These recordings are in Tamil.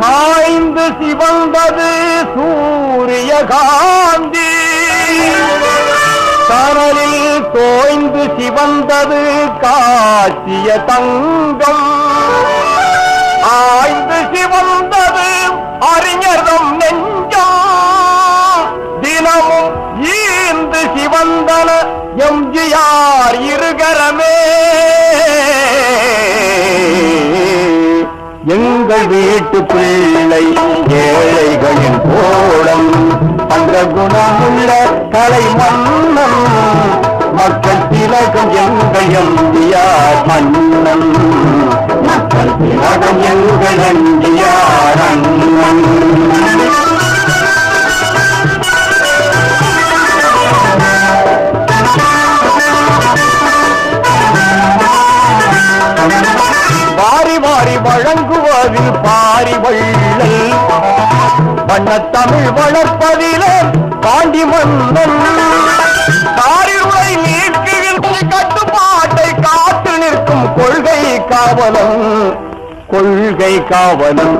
காய்ந்து சிவந்தது சூரிய காந்தி கடலில் தோய்ந்து சிவந்தது காட்சிய தங்கம். ஆய்ந்து சிவந்தது அறிஞர்தம் நெஞ்சம். தினமும் ஈந்து சிவந்தன எம்ஜிஆர் இருகரமே. எங்கள் வீட்டு பிள்ளை ஏழைகளின் கோலம் அந்த குணமுள்ள கலை மன்னன் மக்கள் திலகம் எங்கள் எம்ஜிஆர் மன்னன் மக்கள் திலகம் எங்கள் எம்ஜிஆர் அண்ணன் பாரி வள்ளல் வண்ணத்தமிழ் வளர்ப்பதிலே பாண்டி மன்னன் காரிருளை நீக்குகின்ற கட்டுப்பாட்டை காத்து நிற்கும் கொள்கை காவலன். கொள்கை காவலன்.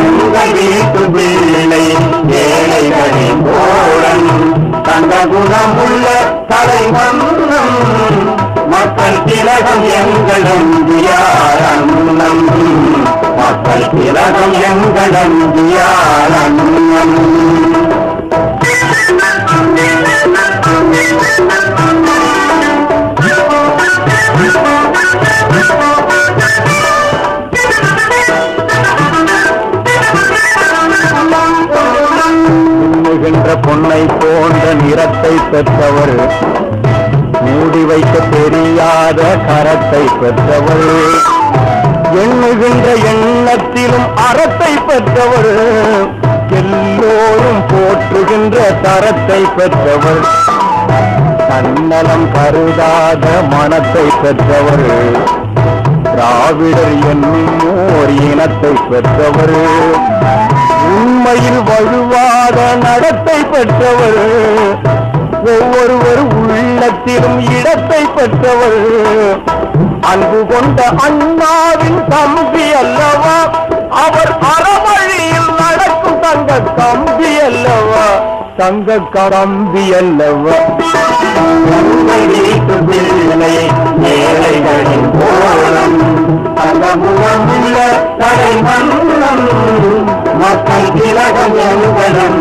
உங்கள் வீட்டு பிள்ளை ஏழைகளின் தோழன். தந்த குணமுள்ள கலை மன்னம் மக்கள் திலகம் எங்கள் அம்பியார் அண்ணன். அப்பல் திலகம் எங்கள் அம்பியார் பொன்னை போன்ற நிறத்தை பெற்றவர் மூடி வைக்க தெரியாத கரத்தை பெற்றவர் எண்ணுகின்ற எண்ணத்திலும் அறத்தை பெற்றவர். எல்லோரும் போற்றுகின்ற தரத்தை பெற்றவர். தன்னலம் கருதாத மனத்தை பெற்றவர். திராவிடர் என்னும் ஓர் இனத்தை பெற்றவர். உண்மையில் வழுவாத நடத்தை பெற்றவர். ஒவ்வொருவர் உள்ளத்திலும் இடத்தை பெற்றவர். அன்பு கொண்ட அண்ணாவின் தம்பி அல்லவா? அவர் அறவழியில் நடக்கும் தங்க கம்பி அல்லவா? தங்க கம்பி அல்லவா? ஏழைகளின் கோலம். தங்கமுகமுள்ள தடை மன்னம் மக்கள் திலகம் எங்களும்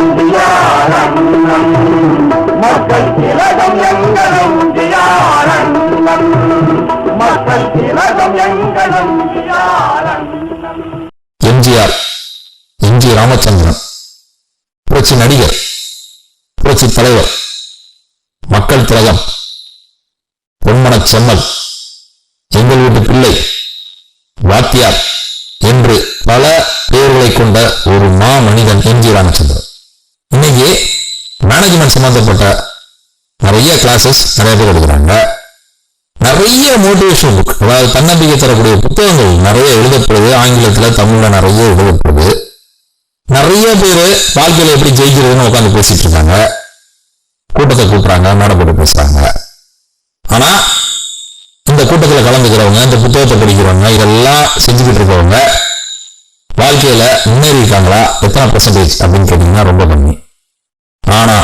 மக்கள் திலகம் ராமச்சந்திரன். புரட்சி நடிகர் புரட்சி தலைவர் மக்கள் திலகம் பொன்மனச் செம்மல் எங்கள் வீட்டு பிள்ளை வாத்தியார் என்று பல பெயர்களை கொண்ட ஒரு மா மனிதன் எம் ஜி ராமச்சந்திரன். இன்னைக்கு மேனேஜ்மெண்ட் சம்பந்தப்பட்ட நிறைய கிளாஸஸ் நிறைய பேர் எடுக்கிறாங்க. நிறைய மோட்டிவேஷன் புக் அதாவது தன்னம்பிக்கை தரக்கூடிய புத்தகங்கள் நிறைய எழுதப்படுது. ஆங்கிலத்துல தமிழ்ல நிறைய எழுதப்படுது. நிறைய பேர் வாழ்க்கையில எப்படி ஜெயிக்கிறதுன்னு உட்காந்து பேசிட்டு இருக்காங்க. கூட்டத்தை கூப்பிட்றாங்க மேடை போட்டு பேசுறாங்க. ஆனா இந்த கூட்டத்தில் கலந்துக்கிறவங்க இந்த புத்தகத்தை படிக்கிறவங்க இதெல்லாம் செஞ்சுக்கிட்டு இருக்கவங்க வாழ்க்கையில முன்னேறி இருக்காங்களா? எத்தனை பெர்சன்டேஜ் அப்படின்னு கேட்டீங்கன்னா ரொம்ப கம்மி. ஆனா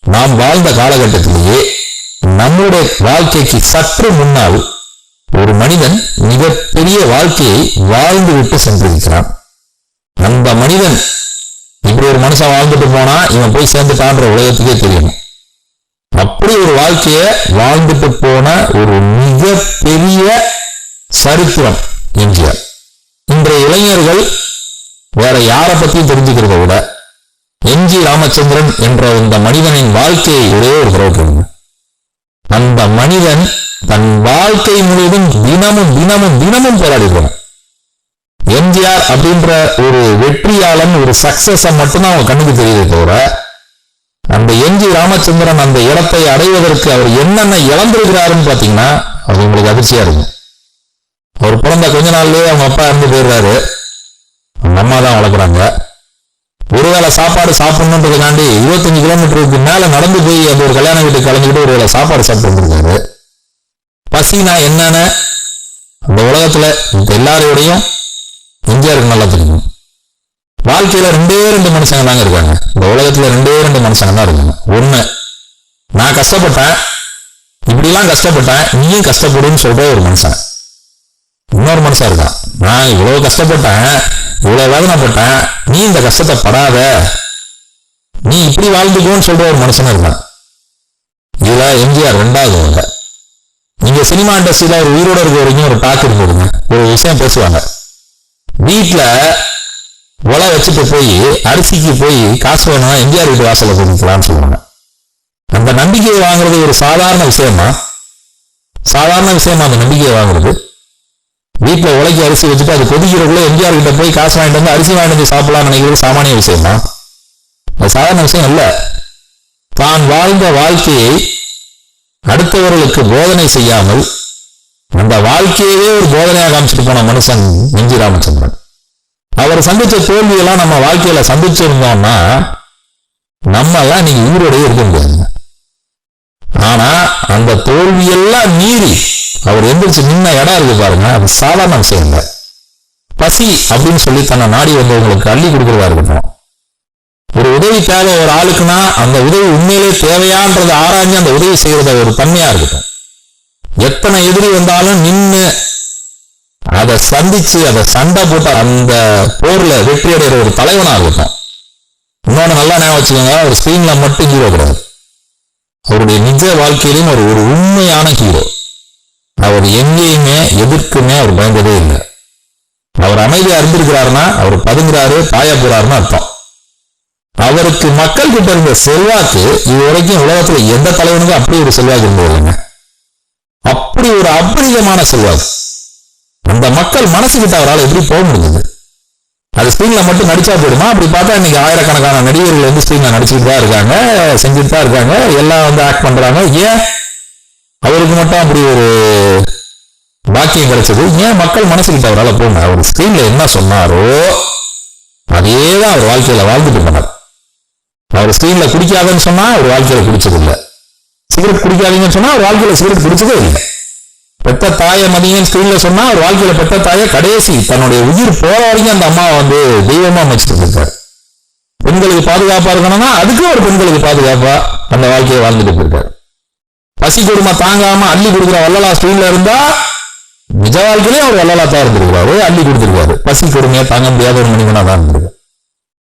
நாம் வாழ்ந்த காலகட்டத்திலேயே நம்முடைய வாழ்க்கைக்கு சற்று முன்னால் ஒரு மனிதன் மிகப்பெரிய வாழ்க்கையை வாழ்ந்து விட்டு சென்றிருக்கிறான். அந்த மனிதன் இப்படி ஒரு மனுஷன் வாழ்ந்துட்டு போனா இவன் போய் சேர்ந்துட்டான்ற உலகத்துக்கே தெரியணும் அப்படி ஒரு வாழ்க்கைய வாழ்ந்துட்டு போன ஒரு மிகப்பெரிய சரித்திரம் எம்ஜிஆர். இன்றைய இளைஞர்கள் வேற யாரை பத்தியும் தெரிஞ்சுக்கிறத விட எம்ஜி ராமச்சந்திரன் என்ற இந்த மனிதனின் வாழ்க்கையை ஒரே ஒரு தடவை கேளுங்க. அந்த மனிதன் தன் வாழ்க்கை முழுவதும் தினமும் தினமும் தினமும் போராடிடுவான் எம்ஜிஆர் அப்படின்ற ஒரு வெற்றியாளன் ஒரு சக்சஸை மட்டும்தான் அவங்க கண்ணுக்கு தெரியுது தவிர அந்த எம்ஜி ராமச்சந்திரன் அந்த இடத்தை அடைவதற்கு அவர் என்னென்ன இழந்திருக்கிறாருன்னு பார்த்தீங்கன்னா அது உங்களுக்கு அதிர்ச்சியா இருக்கும். அவர் பிறந்த கொஞ்ச நாள்லயே அவங்க அப்பா இறந்து போயிடுறாரு. அவங்க அம்மா தான் வளர்க்குறாங்க. ஒருவேளை சாப்பாடு சாப்பிடணுன்றதுக்காண்டி இருபத்தஞ்சு கிலோமீட்டருக்கு மேலே நடந்து போய் அந்த ஒரு கல்யாண வீட்டுக்கு கலந்துக்கிட்டு ஒரு வேளை சாப்பாடு சாப்பிட்டுருந்துருக்காரு பசினா என்னென்ன அந்த உலகத்தில் இந்த எல்லாரோடையும் எம்ஜிஆருக்கு நல்லா தெரியும். வாழ்க்கையில ரெண்டே ரெண்டு மனுஷங்க தாங்க இருக்காங்க. இந்த உலகத்துல ரெண்டே ரெண்டு மனுஷங்க தான் இருக்காங்க. ஒண்ணு நான் கஷ்டப்பட்டேன். இப்படிலாம் கஷ்டப்பட்டேன். நீயும் கஷ்டப்படுன்னு சொல்ற ஒரு மனுஷன். இன்னொரு மனுஷன் இருக்கான். நான் இவ்வளவு கஷ்டப்பட்டேன். இவ்வளவு வேதனைப்பட்டேன். நீ இந்த கஷ்டத்தை படாத. நீ இப்படி வாழ்ந்துக்கோன்னு சொல்ற ஒரு மனுஷன் இருக்கான். இதுல எம்ஜிஆர் ரெண்டாவது வங்க நீங்க சினிமா இண்டஸ்ட்ரியில ஒரு உயிரோட இருக்க வரைக்கும் ஒரு டாக் இருந்ததுங்க ஒரு விஷயம் பேசுவாங்க. வீட்டில் உலை வச்சுட்டு போய் அரிசிக்கு போய் காசு வேணும்னா எம்ஜிஆர் வீட்டு வாசலை கொடுக்கலாம்னு சொல்லுவாங்க. அந்த நம்பிக்கையை வாங்குறது ஒரு சாதாரண விஷயமா? சாதாரண விஷயமா அந்த நம்பிக்கையை வாங்குறது? வீட்டில் உலைக்கு அரிசி வச்சுட்டு அது கொதிக்கிறக்குள்ள எம்ஜிஆர் கிட்ட போய் காசு வாங்கிட்டு வந்து அரிசி வாங்கிட்டு வந்து சாப்பிடலாம்னு நினைக்கிறது சாமானிய விஷயமா? அது சாதாரண விஷயம் இல்லை தான் வாழ்ந்த வாழ்க்கையை அடுத்தவர்களுக்கு போதனை செய்யாமல் அந்த வாழ்க்கையவே ஒரு போதனையாக காமிச்சிட்டு போன மனுஷன் எம்ஜி ராமச்சந்திரன். அவர் சந்திச்ச தோல்வியெல்லாம் நம்ம வாழ்க்கையில சந்திச்சிருந்தோம்னா நம்ம எல்லாம் நீங்க உயிரோடயே இருக்க முடியாதுங்க. ஆனா அந்த தோல்வியெல்லாம் மீறி அவர் எந்திரிச்சு நின்ன இடம் இருக்கு பாருங்க அது சாதாரண விஷயம் இல்லை. பசி அப்படின்னு சொல்லி தன்னை நாடி வந்தவங்களுக்கு அள்ளி கொடுக்குறதா இருக்கட்டும். ஒரு உதவி தேவை ஒரு ஆளுக்குன்னா அந்த உதவி உண்மையிலே தேவையான்றதை ஆராய்ஞ்சு அந்த உதவி செய்யறத ஒரு தன்மையா இருக்கட்டும். எத்தனை எதிரி வந்தாலும் நின்று அதை சந்திச்சு அதை சண்டை போட்டு அந்த போர்ல வெற்றி அடைகிற ஒரு தலைவனா இருக்கட்டும். இன்னொன்று நல்லா ஞாபகம் வச்சுக்கோங்க அவர் ஸ்கிரீன்ல மட்டும் ஹீரோ கிடையாது. அவருடைய நிஜ வாழ்க்கையிலும் ஒரு ஒரு உண்மையான ஹீரோ அவர் எங்கேயுமே எதிர்க்குமே அவர் பயந்ததே இல்லை. அவர் அமைதியா இருந்திருக்கிறாருன்னா அவர் பதுங்குறாரு பாய போறாருன்னு அர்த்தம். அவருக்கு மக்கள் கிட்ட இருந்த செல்வாக்கு இது வரைக்கும் உலகத்துல எந்த தலைவனுக்கும் அப்படி ஒரு செல்வாக்கு இருந்தது இல்லைங்க அப்படி ஒரு அபரிதமான செல்வாக்கு. அந்த மக்கள் மனசுகிட்ட அவரால் எப்படி போக முடிஞ்சது? அது ஸ்கிரீன்ல மட்டும் நடிச்சா போயிடுமா அப்படி பார்த்தா இன்னைக்கு ஆயிரக்கணக்கான நடிகர்கள் வந்து ஸ்கிரீன்ல நடிச்சுட்டு தான் இருக்காங்க செஞ்சுட்டு தான் இருக்காங்க எல்லாம் வந்து ஆக்ட் பண்றாங்க. ஏன்? அவருக்கு மட்டும் அப்படி ஒரு பாக்கியம் கிடைச்சது. ஏன் மக்கள் மனசுகிட்ட அவரால் போங்க அவர் ஸ்கிரீன்ல என்ன சொன்னாரோ அதே தான் அவர் வாழ்க்கையில வாழ்ந்துட்டு போனார். அவர் ஸ்கிரீன்ல குடிக்காதன்னு சொன்னா அவர் வாழ்க்கையில குடிச்சதில்லை. சிகரெட் குடிக்காதீங்கன்னு சொன்னா அவர் வாழ்க்கையில சிகரெட் பிடிச்சதே இல்லை. பெத்த தாயை மதியன்னு ஸ்கிரீன்ல சொன்னா அவர் வாழ்க்கையில பெத்த தாயை கடைசி தன்னுடைய உயிர் போற வரைக்கும் அந்த அம்மா வந்து தெய்வமா அமைச்சிட்டு இருக்காரு. பெண்களுக்கு பாதுகாப்பா இருக்கணும்னா அதுக்கும் ஒரு பெண்களுக்கு பாதுகாப்பா அந்த வாழ்க்கையை வாழ்ந்துட்டு போயிருக்காரு. பசி கொடுமை தாங்காம அள்ளி கொடுக்குற வள்ளலா ஸ்கிரீன்ல இருந்தா நிஜ வாழ்க்கையிலே அவர் வள்ளலா தான் இருந்திருக்கிறாரு அள்ளி கொடுத்திருக்காரு. பசி கொடுமையை தாங்க முடியாத ஒரு மனிதனா தான் இருந்திருக்காரு.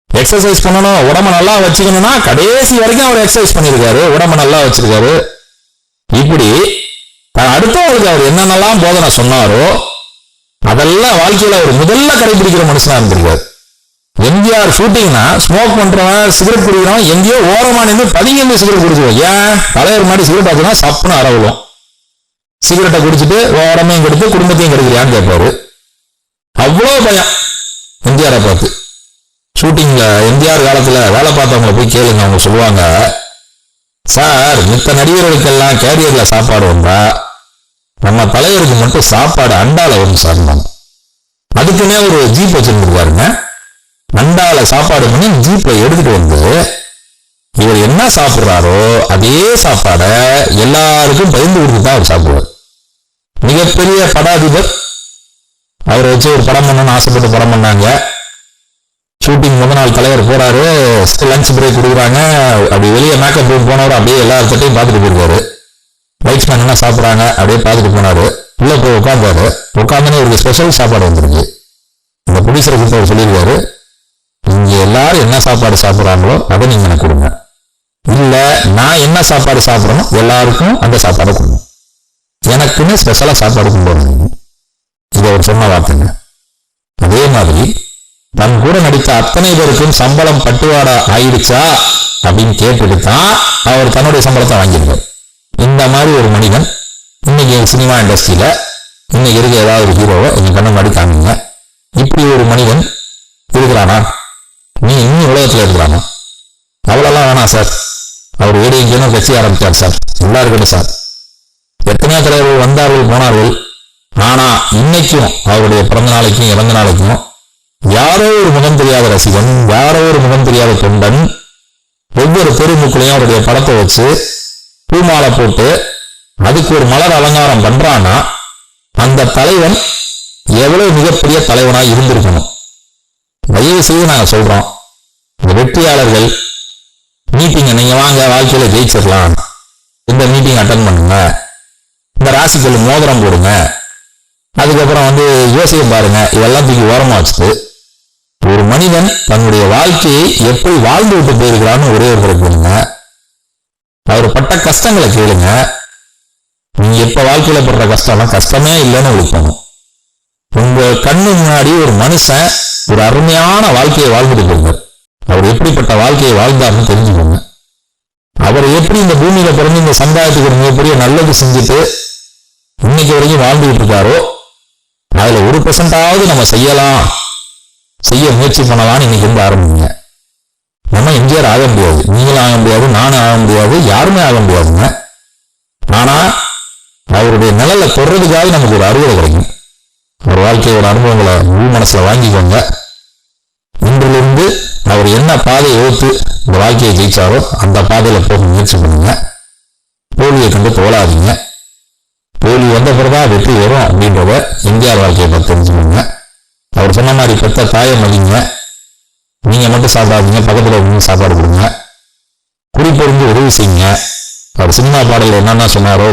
எக்ஸசைஸ் பண்ணணும் உடம்ப நல்லா வச்சுக்கணும்னா கடைசி வரைக்கும் அவர் எக்ஸசைஸ் பண்ணியிருக்காரு உடம்ப நல்லா வச்சிருக்காரு. இப்படி அடுத்தவங்களுக்கு அவர் என்னென்னலாம் போதனை சொன்னாரோ அதெல்லாம் வாழ்க்கையில் அவர் முதல்ல கடைபிடிக்கிற மனுஷனா இருந்திருக்காரு. எம்ஜிஆர் ஷூட்டிங்னா ஸ்மோக் பண்றவன் சிகரெட் குடிக்கிறவன் எங்கேயோ ஓரமா நின்று பதுங்கி இருந்து சிகரெட் குடிச்சுவோம் ஏன்? தலைவர் மாதிரி சிகரெட் ஆச்சுன்னா சப்புன்னு அரவலும் சிகரெட்டை குடிச்சிட்டு ஓரமையும் கெடுத்து குடும்பத்தையும் கெடுக்கிறியான்னு கேட்பாரு. அவ்வளோ பயம் எம்ஜிஆரை பார்த்து. எம்ஜிஆர் காலத்தில் வேலை பார்த்தவங்கள போய் கேளுங்க அவங்க சொல்லுவாங்க சார் மித்த நடிகர்களுக்கெல்லாம் கேரியரில் சாப்பாடு வந்தா நம்ம தலைவருக்கு மட்டும் சாப்பாடு அண்டால வரும் சார் அதுக்குன்னே ஒரு ஜீப் வச்சிருந்துருக்காருங்க அண்டால சாப்பாடு பண்ணி ஜீப்பை எடுத்துட்டு வந்து இவர் என்ன சாப்பிட்றாரோ அதே சாப்பாடை எல்லாருக்கும் பகிர்ந்து கொடுத்து தான் அவர் சாப்பிடுவார். மிகப்பெரிய படாதிபர். அவரை வச்சு ஒரு படம் பண்ணணும்னு ஆசைப்பட்டு படம் பண்ணாங்க. ஷூட்டிங் முத நாள் தலைவர் போறாரு. லஞ்ச் பிரேக் கொடுக்குறாங்க. அப்படி வெளியே மேக்கப் ரூம் போனவர் அப்படியே எல்லா பார்த்துட்டு போயிருக்காரு. லைட்ஸ்மேன் என்ன சாப்பிட்றாங்க? அப்படியே பார்த்துட்டு போனாரு. உள்ள போய் உட்காந்தாரு உட்காந்தனே ஒரு ஸ்பெஷல் சாப்பாடு வந்திருக்கு. இந்த ப்ரொடியூசரை கொடுத்து அவர் சொல்லியிருக்காரு. இங்க எல்லாரும் என்ன சாப்பாடு சாப்பிட்றாங்களோ அதை நீங்கள் எனக்கு கொடுங்க. இல்லை நான் என்ன சாப்பாடு சாப்பிட்றேனோ எல்லாருக்கும் அந்த சாப்பாடை கொடுங்க. எனக்குன்னு ஸ்பெஷலாக சாப்பாடு கொண்டு வரணும். இது அவர் சொன்ன வார்த்தைங்க. அதே மாதிரி தன் கூட நடித்த அத்தனை பேருக்கும் சம்பளம் பட்டுவாடா ஆயிடுச்சா? அப்படின்னு கேட்டுட்டு தான் அவர் தன்னுடைய சம்பளத்தை வாங்கியிருந்தார் இந்த மாதிரி ஒரு மனிதன் இன்னைக்கு சினிமா இண்டஸ்ட்ரியில இன்னைக்கு இருக்க ஏதாவது ஒரு ஹீரோவை எங்க கண்ணு மாதிரி காமிங்க. இப்படி ஒரு மனிதன் இருக்கிறானா? நீ இன்னும் உலகத்தில் இருக்கிறானா? அவ்வளோலாம் வேணாம் சார். அவர் ஏடிஎங்கன்னு கட்சி ஆரம்பிச்சார் சார். நல்லா இருக்கட்டும் சார். எத்தனையோ தலைவர்கள் வந்தார்கள் போனார்கள். ஆனா இன்னைக்கும் அவருடைய பிறந்த நாளைக்கும் இறந்த நாளைக்கும் யாரோ ஒரு முகம் தெரியாத ரசிகன் யாரோ ஒரு முகம் தெரியாத தொண்டன் ஒவ்வொரு தெருமுக்குலையும் அவருடைய படத்தை வச்சு பூமாலை போட்டு அதுக்கு ஒரு மலர் அலங்காரம் பண்றான்னா அந்த தலைவன் எவ்வளவு மிகப்பெரிய தலைவனா இருந்திருக்கணும். தயவு செய்து நாங்க சொல்றோம் இந்த வெற்றியாளர்கள் மீட்டிங்கை நீங்க வாங்க வாழ்க்கையில ஜெயிச்சிடலாம் இந்த மீட்டிங் அட்டன் பண்ணுங்க. இந்த ராசிக்குள்ள மோதிரம் போடுங்க. அதுக்கப்புறம் வந்து யோசிக்க பாருங்க இதெல்லாம் தூக்கி ஓரமா வச்சுட்டு ஒரு மனிதன் தன்னுடைய வாழ்க்கையை எப்படி வாழ்ந்து விட்டு போயிருக்கிறான்னு ஒரே ஒருத்தர் கேளுங்க அவர் பட்ட கஷ்டங்களை கேளுங்க. நீங்க எப்ப வாழ்க்கையில படுற கஷ்டம்லாம் கஷ்டமே இல்லைன்னு உங்களுக்கு உங்க கண்ணு முன்னாடி ஒரு மனுஷன் ஒரு அருமையான வாழ்க்கையை வாழ்ந்துட்டு போயிருந்தார் அவர் எப்படிப்பட்ட வாழ்க்கையை வாழ்ந்தார்னு தெரிஞ்சுக்கோங்க. அவர் எப்படி இந்த பூமியில பிறந்து இந்த சமுதாயத்துக்கு ஒரு மிகப்பெரிய நல்லது செஞ்சுட்டு இன்னைக்கு வரைக்கும் வாழ்ந்துகிட்டு இருக்காரோ அதுல ஒரு பர்சன்டாவது நம்ம செய்யலாம். செய்ய முயற்சி பண்ணலான்னு இன்னைக்கு இருந்து ஆரம்பிங்க. நம்ம எம்ஜிஆர் ஆக முடியாது. நீங்களும் ஆக முடியாது நானும் ஆக முடியாது யாருமே ஆக முடியாதுங்க. ஆனா அவருடைய நிழல்ல தொடுறதுக்காக நமக்கு ஒரு அறுவடை கிடைக்கும். ஒரு வாழ்க்கையோட அனுபவங்களை உள் மனசுல வாங்கிக்கோங்க. இன்றிலிருந்து அவர் என்ன பாதையை ஓத்து இந்த வாழ்க்கையை ஜெயிச்சாரோ அந்த பாதையில போக முயற்சி பண்ணுங்க. தோல்வியை கண்டு தோலாதீங்க தோல்வி வந்த பிறகு வெற்றி வரும் அப்படின்றத எம்ஜிஆர் வாழ்க்கையை பற்றி தெரிஞ்சுக்கோங்க. அவர் சொன்ன மாதிரி பெத்த தாயை மதிங்க நீங்கள் மட்டும் சாப்பிடாதீங்க பக்கத்தில் இருந்து சாப்பாடு கொடுங்க. குறிப்பிருந்து உதவி செய்யுங்க. அவர் சினிமா பாடல் என்னென்ன சொன்னாரோ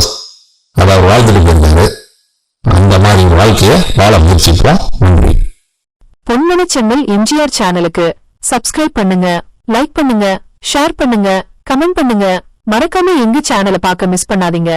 அதை அவர் வாழ்த்துட்டு போயிருந்தாரு அந்த மாதிரி ஒரு வாழ்க்கையை வாழ முயற்சிப்போம். நன்றி. பொன்மணி சென்னல் எம்ஜிஆர் சேனலுக்கு சப்ஸ்கிரைப் பண்ணுங்க லைக் பண்ணுங்க ஷேர் பண்ணுங்க கமெண்ட் பண்ணுங்க. மறக்காம எங்க சேனலை பார்க்க மிஸ் பண்ணாதீங்க.